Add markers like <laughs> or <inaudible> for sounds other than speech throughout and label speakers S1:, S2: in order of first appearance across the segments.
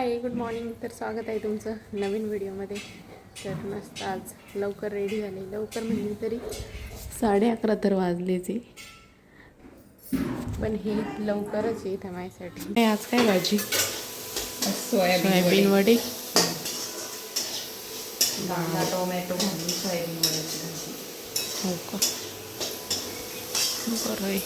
S1: Hi good morning तर स्वागत आहे तुमचं नवीन व्हिडिओमध्ये. तर मस्त आज लवकर रेडी झाले. लवकर म्हणजे तरी साडे अकरा तर वाजलेच आहे. पण हे लवकरच आहे इथं माझ्यासाठी. आज काय भाजी? सोयाबीन वडे.
S2: कांदा टोमॅटो घालून सोयाबीन वड्याची भाजी.
S1: हो का? बरं आहे.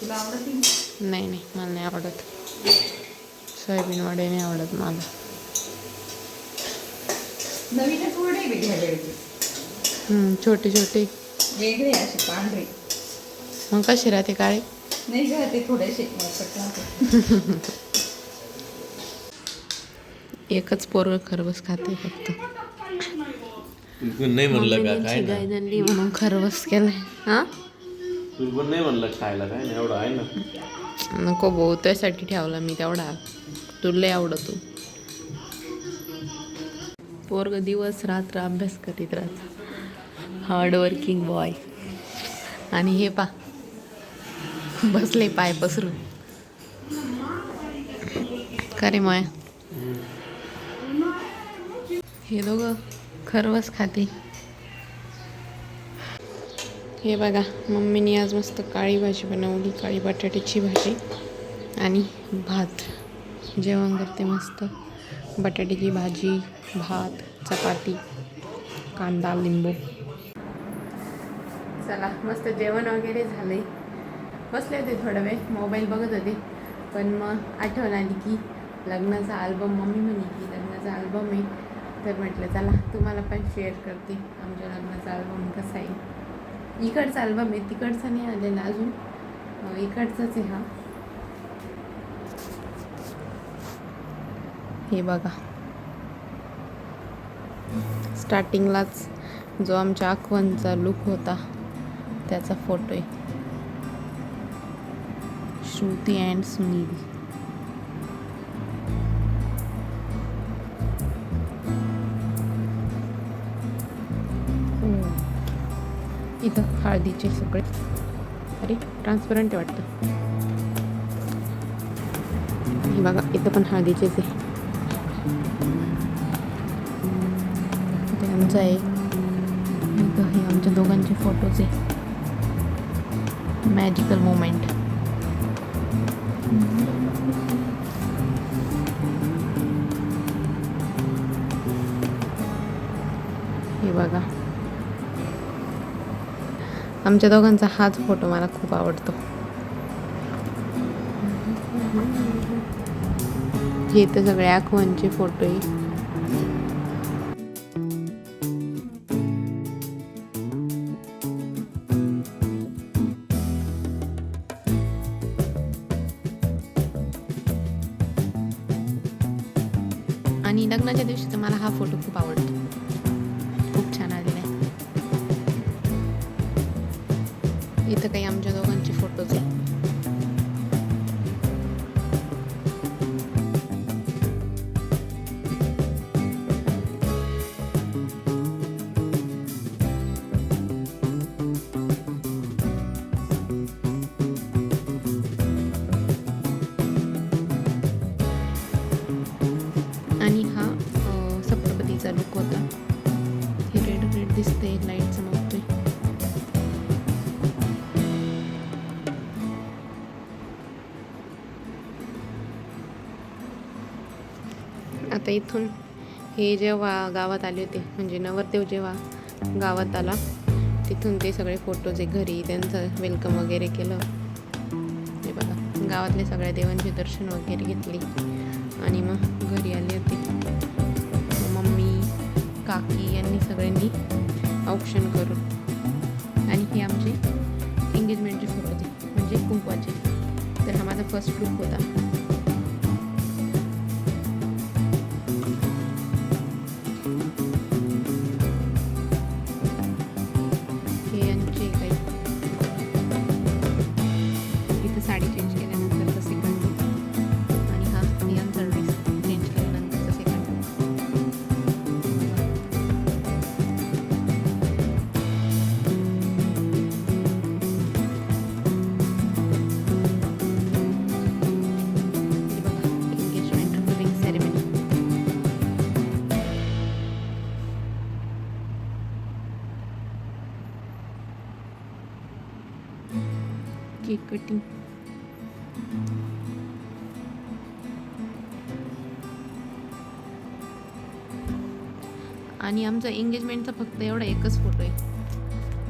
S2: तुला आवडते
S1: नाही नाही मला नाही आवडत. सोयाबीन वडे नाही आवडत मला.
S2: नवीनच वडे
S1: छोटे छोटे.
S2: वेगळे असे पांढरे.
S1: मग कसे राहते काळे?
S2: नाही ते थोडेसे. <laughs>
S1: एकच पोरग खरबस खाते फक्त.
S3: नाही म्हणलं का काय
S1: गाय म्हणून खरबस केलंय. हा?
S3: नाही म्हणलं खायला काय नाही एवढं आहे ना.
S1: नको भाऊ त्यासाठी ठेवला मी तेवढा. तुला लय आवडतो. पोरग दिवस रात्र अभ्यास करीत राहत. हार्डवर्किंग बॉय आणि हे पा. बसले पाय पसरून. का रे माया? हे दोघं खरवस खाते. हे बघा मम्मीने आज मस्त काळी भाजी बनवली काळी बटाट्याची भाजी आणि भात. जेवण करते मस्त. बटाट्याची भाजी भात चपाती कांदा लिंबू. चला मस्त जेवण वगैरे झाले. बसले होते थोडा वेळ मोबाईल बघत होते. पण मग आठवण आली की लग्नाचा अल्बम मम्मी म्हणे की लग्नाचा अल्बम आहे. तर म्हटलं चला तुम्हाला पण शेअर करते आमच्या लग्नाचा अल्बम इकडचा अल्बम आहे तिकडचा नाही आलेला अजून. इकडचाच आहे हा. हे बघा. स्टार्टिंगलाच जो आमच्या आखवणचा लुक होता त्याचा फोटो आहे. श्रुती अँड सुनील. इथं हळदीचे सगळे. अरे ट्रान्सपरंट वाटतं. हे बघा इथं पण हळदीचेच आहे. इथे आमचं आहे. इथं हे आमच्या दोघांचे फोटोज आहे. मॅजिकल मोमेंट हे बघा. आमच्या दोघांचा हाच फोटो मला खूप आवडतो. हे तर सगळे आखवांचे फोटो आहे आणि लग्नाच्या दिवशी तर मला हा फोटो खूप आवडतो. इथं काही आमच्या दोघांचे फोटोज आहेत. आता इथून हे जेव्हा गावात आले होते म्हणजे नवरदेव जेव्हा गावात आला तिथून ते सगळे फोटोज आहे घरी त्यांचं वेलकम वगैरे केलं. हे बघा गावातल्या सगळ्या देवांचे दर्शन वगैरे घेतले. आणि मग घरी आले होते. मम्मी काकी यांनी सगळ्यांनी औक्षण करून आणि हे आमचे एंगेजमेंटचे फोटो होते म्हणजे कुंकवाचे तर हा माझा फर्स्ट लुक होता. कटिंग. आणि आमचा एंगेजमेंटचा फक्त एवढा एकच फोटो आहे.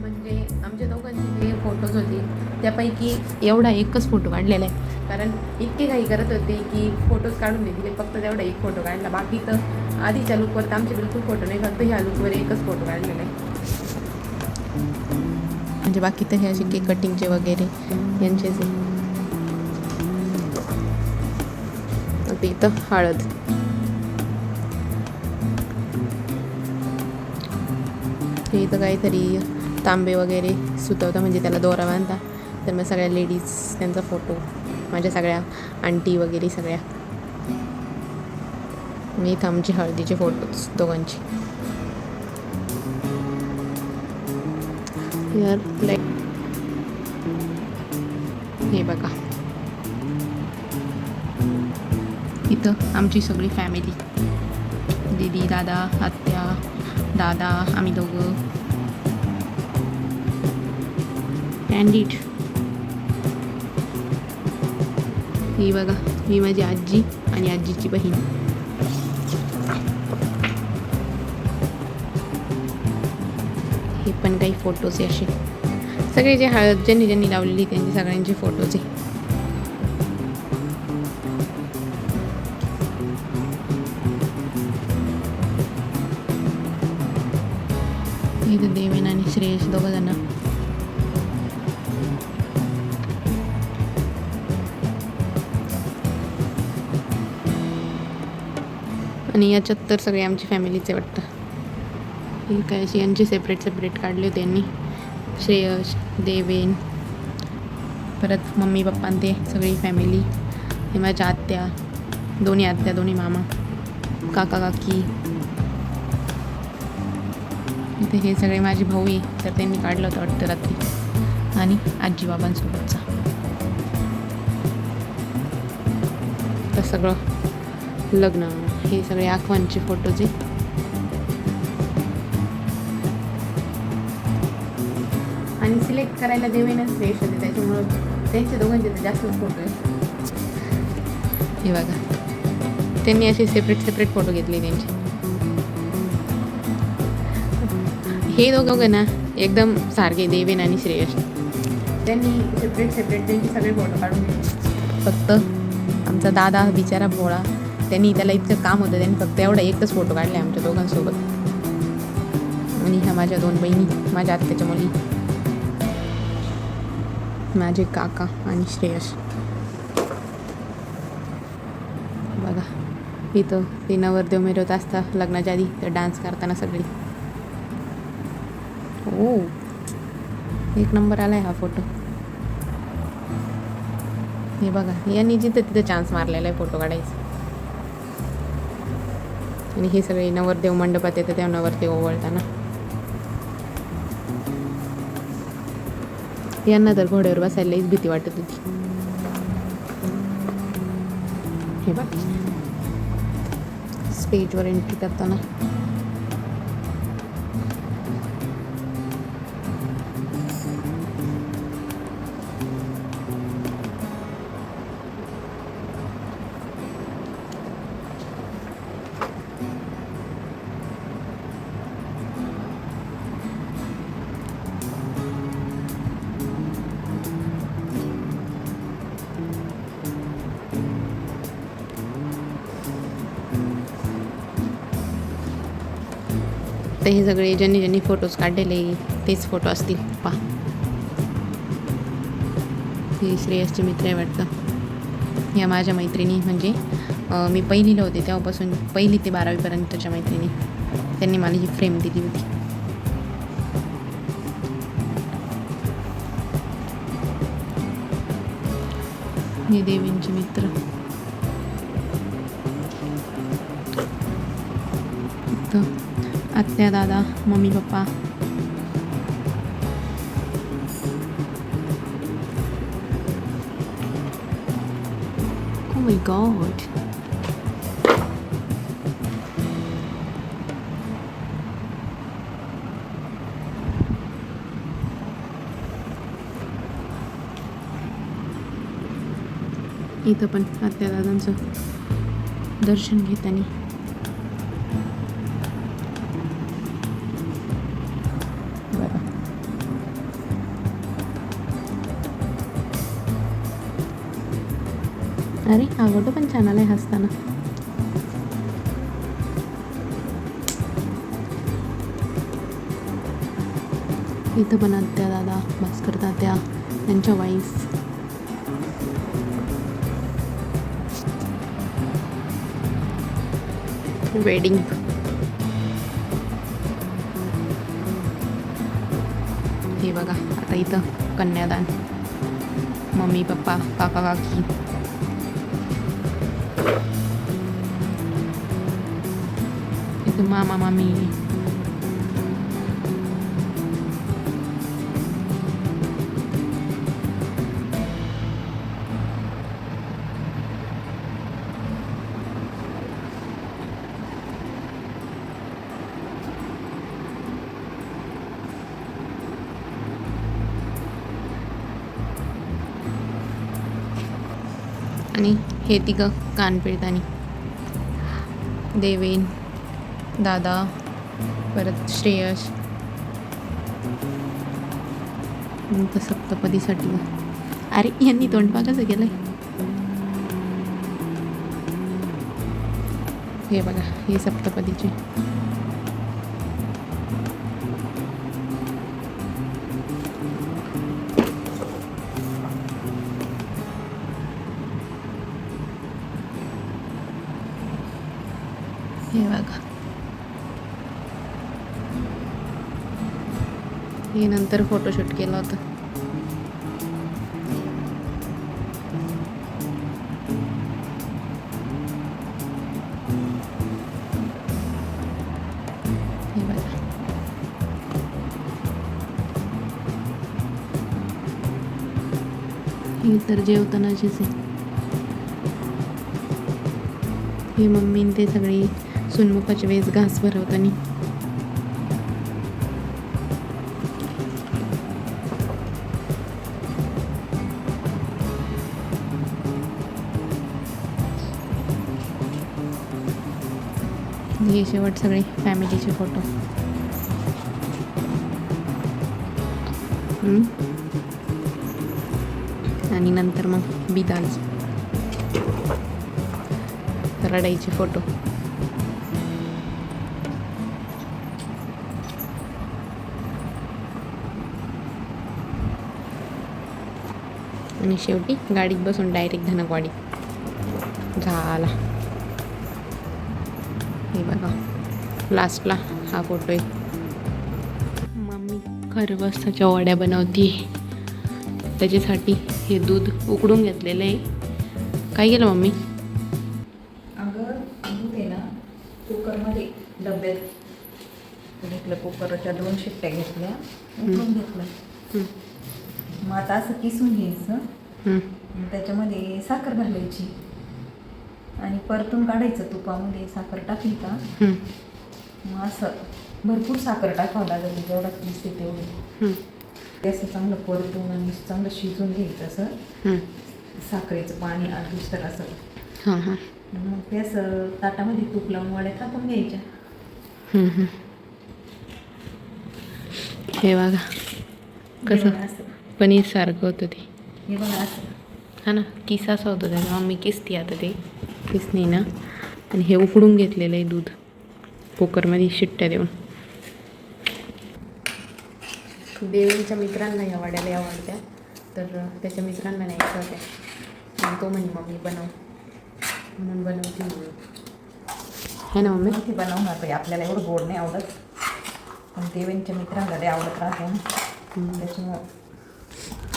S1: म्हणजे आमच्या दोघांचे जे फोटोज होते त्यापैकी एवढा एकच फोटो काढलेला आहे. कारण इतके काही करत होते की फोटोज काढून देते फक्त तेवढा एक फोटो काढला. बाकी तर आधीच्या लुकवर तर आमचे बिलकुल फोटो नाही फक्त ह्या लुकवर एकच फोटो काढलेला आहे. म्हणजे बाकी तर हे असे केक कटिंगचे वगैरे. यांचेच आता इथं हळद. हे इथं काहीतरी तांबे वगैरे सुतवता म्हणजे त्याला दोरा बांधता तर मग सगळ्या लेडीज त्यांचा फोटो माझ्या सगळ्या आंटी वगैरे सगळ्या. मी इथं आमची हळदीचे फोटोज दोघांचे. यार लाईक हे बघा. इथं आमची सगळी फॅमिली दीदी दादा आत्या दादा आम्ही दोघं. कॅन्डिड ही बघा मी माझी आजी आणि आजीची बहीण. हे पण काही फोटोज आहे असे. सगळे जे हळद ज्यांनी ज्यांनी लावलेली त्यांचे सगळ्यांचे फोटोज आहे. इथं देवेन आणि श्रेयश दोघं जण आणि याच्यात तर सगळे आमची फॅमिलीचे वाटतं. ठीक काय अशी यांचे सेपरेट सेपरेट काढले होते श्रेयश देवेन परत मम्मी पप्पा आणि ते सगळी फॅमिली हे माझ्या आत्या दोन्ही आत्या दोन्ही मामा काका काकी. इथे हे सगळे माझे भाऊ आहे तर त्यांनी काढलं होतं वाटतं रात्री. आणि आजी बाबांसोबतचा तर सगळं लग्न हे सगळे आखवांचे फोटोज आहे. सिलेक्ट करायला देवेनच फ्रेश होते त्याच्यामुळं त्यांचे दोघांचे तर जास्त फोटो आहे हे बघा. त्यांनी असे सेपरेट सेपरेट फोटो घेतले त्यांचे. हे दोघं ना एकदम सारखे देवेन आणि श्रेयश त्यांनी सेपरेट सेपरेट त्यांचे सगळे फोटो काढून घेतले फक्त आमचा दादा बिचारा भोळा. त्यांनी त्याला इतकं काम होतं त्यांनी फक्त एवढा एकच फोटो काढले आमच्या दोघांसोबत. आणि ह्या माझ्या दोन बहिणी माझ्या आत्याच्या मुली. माझे काका आणि श्रेयश बघा इथं ते नवरदेव मिरवत असता लग्नाच्या आधी तर डान्स करताना सगळी. ओ एक नंबर आला आहे हा फोटो हे बघा यांनी जिथं तिथं चान्स मारलेला आहे फोटो काढायचा. आणि हे सगळे नवरदेव मंडपात येतं तेव्हा नवरदेव ओवळताना. यांना तर घोड्यावर बसायलाच भीती वाटत होती. हे बघ. स्टेजवर एंट्री करताना. हे सगळे ज्यांनी ज्यांनी फोटोज काढलेले तेच फोटो असतील. पा हे श्रेयसचे मित्र आहे वाटतं. या माझ्या मैत्रिणी म्हणजे मी पहिलीला होते तेव्हापासून पहिली ते बारावीपर्यंतच्या मैत्रिणी. त्यांनी मला ही फ्रेम दिली होती. हे देवींचे मित्र. आत्या दादा mummy papa Oh my god. इथं पण आत्या दादांचं दर्शन घेताना अरे हा फोटो पण छान आलाय हसताना. इथं पण आत्या दादा भास्कर तात्या त्यांच्या वाईफ वेडिंग हे बघा आता इथं कन्यादान. मम्मी पप्पा काका काकी. इथं मामा मामी आणि हे तिघं कानपिळतानी देवेन दादा परत श्रेयश सप्तपदीसाठी. अरे यांनी तोंडपा कसं केलंय. हे बघा हे सप्तपदीचे. बघा. हे नंतर फोटोशूट केलं होतं. हे बघा. हे तर जेवतानाचीच आहे. हे मम्मी ते सगळी सुनमुखाच्या वेळेस घास भरवताना. हे शेवट सगळे फॅमिलीचे फोटो. आणि नंतर मग बिदाल. रडाईचे फोटो. आणि शेवटी गाडीत बसून डायरेक्ट धनकवाडी. झाला. हे बघा. लास्टला हा फोटो आहे. मम्मी खरवस्ताच्या वड्या बनवते त्याच्यासाठी हे दूध उकडून घेतलेलं आहे. काय केलं मम्मी?
S2: अगं दूध आहे ना कुकरमध्ये डब्यात. घेतलं कुकरच्या दोन शिट्ट्या घेतल्या उकडून घेतलं आता असं किसून घ्यायचं. त्याच्यामध्ये साखर घालायची. आणि परतून काढायचं तुपामध्ये साखर टाकली का? मग असं भरपूर साखर टाकावं लागेल जेवढा दिसते तेवढी.
S1: हं,
S2: ते असं चांगलं परतून आणि चांगलं शिजून घ्यायचं असं. साखरेचं पाणी आधीच तर असं.
S1: हां हां.
S2: मग ते असं ताटामध्ये तूप लावून वड्या टाकून घ्यायच्या.
S1: हं, बघा कसं?
S2: बघा असं
S1: पनीर सारखं होतं ते.
S2: हे बघा असं.
S1: हा ना किस असं होतं त्याला मम्मी किसती आता ते. किसनी ना. आणि हे उकडून घेतलेलं आहे दूध. कुकरमध्ये शिट्ट्या देऊन. देवीच्या मित्रांना या वाड्याला या आवडत्या तर त्याच्या मित्रांना नाही होत्या मग तो म्हणे मम्मी बनव. म्हणून बनवते. है ना मम्मी?
S2: ते बनवणार पाहिजे आपल्याला एवढं गोड नाही आवडत. पण देवेंच्या मित्रांना ते आवडत राहते. त्याच्यामुळं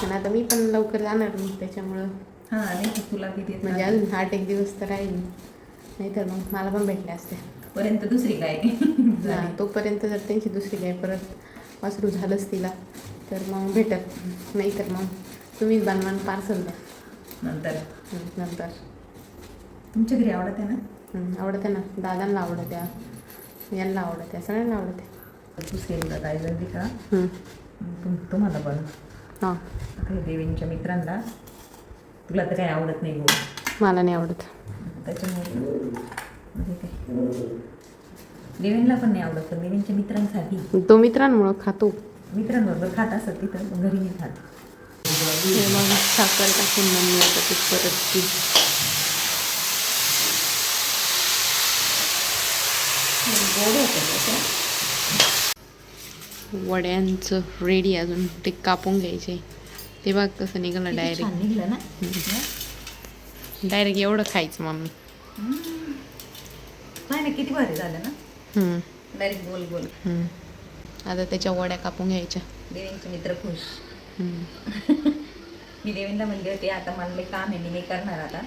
S1: आणि आता मी पण लवकर जाणार नाही त्याच्यामुळं.
S2: हां नाही तुला किती
S1: म्हणजे अजून आठ एक दिवस तर राहील. नाही तर मग मला पण भेटले असते.
S2: पर्यंत दुसरी काय
S1: हा, तोपर्यंत जर त्यांची दुसरी काय परत वासरू झालंच तिला तर मग भेटत नाही तर मग तुम्हीच बनवान पार्सल द्या
S2: नंतर.
S1: नंतर.
S2: तुमच्या घरी आवडत आहे ना?
S1: आवडते ना. दादांना आवडत्या यांना आवडत्या सगळ्यांना आवडते
S2: दुसरी एकदा काय झाली का? तुम तुम्हाला पण.
S1: हां.
S2: देवींच्या मित्रांना. तुला तर काही आवडत नाही गोड
S1: मला नाही आवडत.
S2: त्याच्यामुळे म्हणजे काय देवेनला पण नाही आवडत पण देवेनच्या मित्रांसाठी.
S1: तो मित्रांमुळं खातो.
S2: मित्रांबरोबर खात असत तिथं घरी नाही खात.
S1: मग साखर टाकून मम्मी आता ते परत ती
S2: गोड होतं.
S1: वड्यांचं रेडी अजून ते कापून घ्यायचे. ते बघ कसं निघालं डायरेक्ट
S2: निघलं ना.
S1: डायरेक्ट एवढं खायचं मम्मी
S2: नाही ना किती भारी झालं ना. डायरेक्ट गोल गोल.
S1: आता त्याच्या वड्या कापून घ्यायच्या.
S2: देवेनचे मित्र खुश. <laughs> मी देवेनला म्हणले होते आता मला काम आहे मी नाही करणार आता.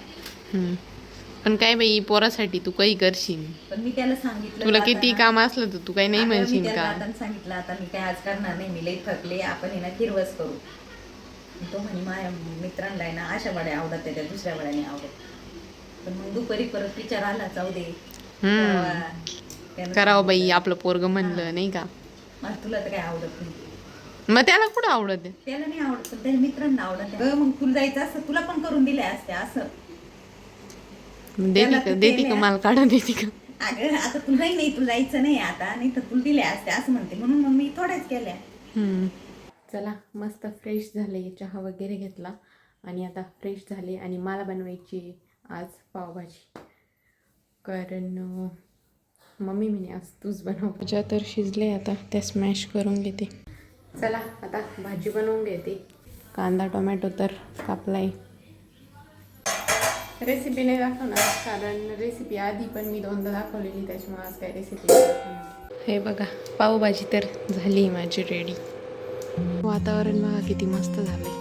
S1: पण काय बाई पोरासाठी तू काही करशील.
S2: पण मी त्याला सांगितलं
S1: तुला
S2: जाताना-
S1: किती काम असलं तर तू काही नाही
S2: मी
S1: म्हणशील
S2: त्याला
S1: का?
S2: सांगितलं आता मी काय आज करणार नाही मी लई थकले आपण आहे ना किरवस करू. तो म्हणे माझ्या मित्रांना आहे ना अशा वड्या आवडत आहे त्या दुसऱ्या वड्या नाही आवडत पण मग दुपारी परत विचार आला जाऊ दे.
S1: हम्म.
S2: तेव्हा त्यानं
S1: करावं बाई आपलं पोरग म्हणलं नाही का?
S2: मला तुला तर काय आवडत नाही.
S1: मग त्याला कुठं आवडत? आहे?
S2: त्याला नाही आवडत पण त्याच्या मित्रांना आवडत. अगं, मग तुला जायचं असतं तुला पण करून दिले असते असं.
S1: देते का
S2: तर
S1: देते का. मला काढून देते का
S2: अगं आता तुलाही नाही तुला जायचं नाही आता नाही तर तुला दिले असते असं म्हणते. म्हणून मग मी थोड्याच केल्या.
S1: हम्म. चला मस्त फ्रेश झाले चहा वगैरे घेतला. आणि आता फ्रेश झाले आणि मला बनवायची आज पावभाजी. कारण मम्मी म्हणे आज तूच बनव. भाज्या तर शिजले आता त्या स्मॅश करून घेते. चला आता भाजी बनवून घेते. कांदा टोमॅटो तर कापलाय. रेसिपी नाही दाखवणार कारण रेसिपी आधी पण मी दोनदा दाखवलेली त्याच्यामुळे आज काय रेसिपी हे बघा पावभाजी तर झाली माझी रेडी वातावरण बघा किती मस्त झालंय.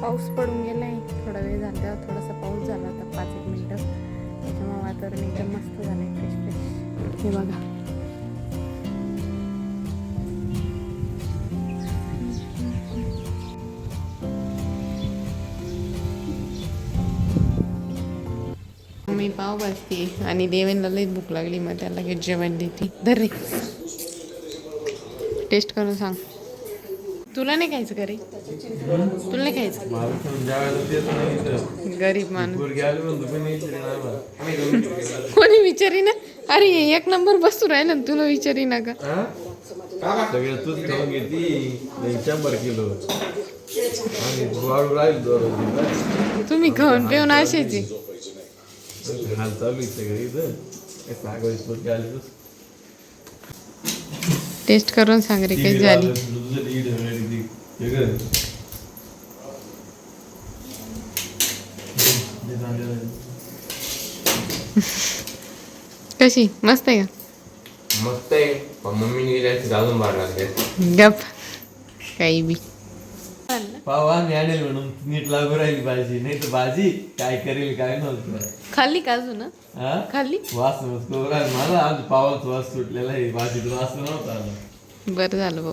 S1: पाऊस पडून गेलाय थोडा वेळ झाला थोडासा पाऊस झाला आता पाच एक मिनटं. त्याच्यामुळे वातावरण एकदम मस्त झालंय फ्रेश फ्रेश हे बघा. मी पाव भाजते आणि देवेनला लई भूक लागली मग त्याला लगेच जेवण देते. धर रे. टेस्ट करून सांग. तुला नाही खायचं का रे? तुला नाही खायचं? गरीब माणूस. कोणी विचारी ना? अरे एक नंबर बसू राहिला ना तुला विचारी ना का
S3: किलो
S1: तुम्ही खाऊन पिऊन असेच
S3: चालू सगळे इथं.
S1: टेस्ट करून सांग रे काही झाली. <laughs> कशी? मस्त आहे
S4: मस्त आहे. पण मम्मीने अजून बाहेर
S1: का गप. काही बी.
S3: पाव आम्ही आणेल म्हणून नीट लागू राहिली भाजी. नाही तर भाजी काय करेल काय नव्हतं.
S1: खाल्ली का अजून?
S3: हा?
S1: खाल्ली?
S3: वास मस्त मला आज पावाचा वास सुटलेला आहे. भाजीत वास नव्हता आला.
S1: बरं झालं भाऊ.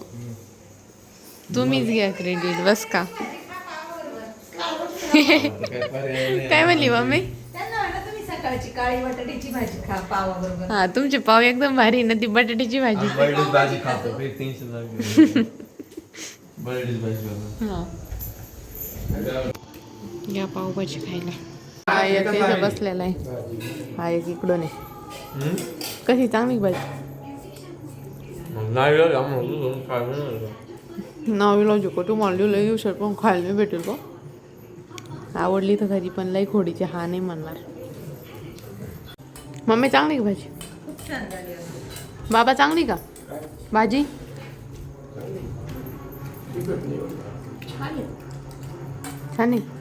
S1: तुम्हीच घ्या क्रेडिट बस का?
S3: आता काय पर्याय नाही.
S1: काय म्हणली मम्मी
S2: त्यांना म्हणा तुम्ही सकाळची काळी बटाट्याची भाजी खा पावाबरोबर
S1: हा तुमचे पाव एकदम भारी आहे ना ती बटाट्याची भाजी.
S3: आम्ही भाजी खातो काही टेन्शन नाही बर्डीच भाजी खातो
S1: हा या पावभाजी खायला. हा एक इथं बसलेला आहे. हा एक इकडून आहे? कशी चांगली भाजी?
S3: नाही.
S1: नावीला जिको तू मला लई दिवसात पण खायला नाही भेटेल का. आवडली तर घरी पण लई खोडीची हा नाही म्हणणार. मम्मी चांगली का भाजी?
S2: खूप छान झाली होती.
S1: बाबा चांगली का? भाजी? छान आहे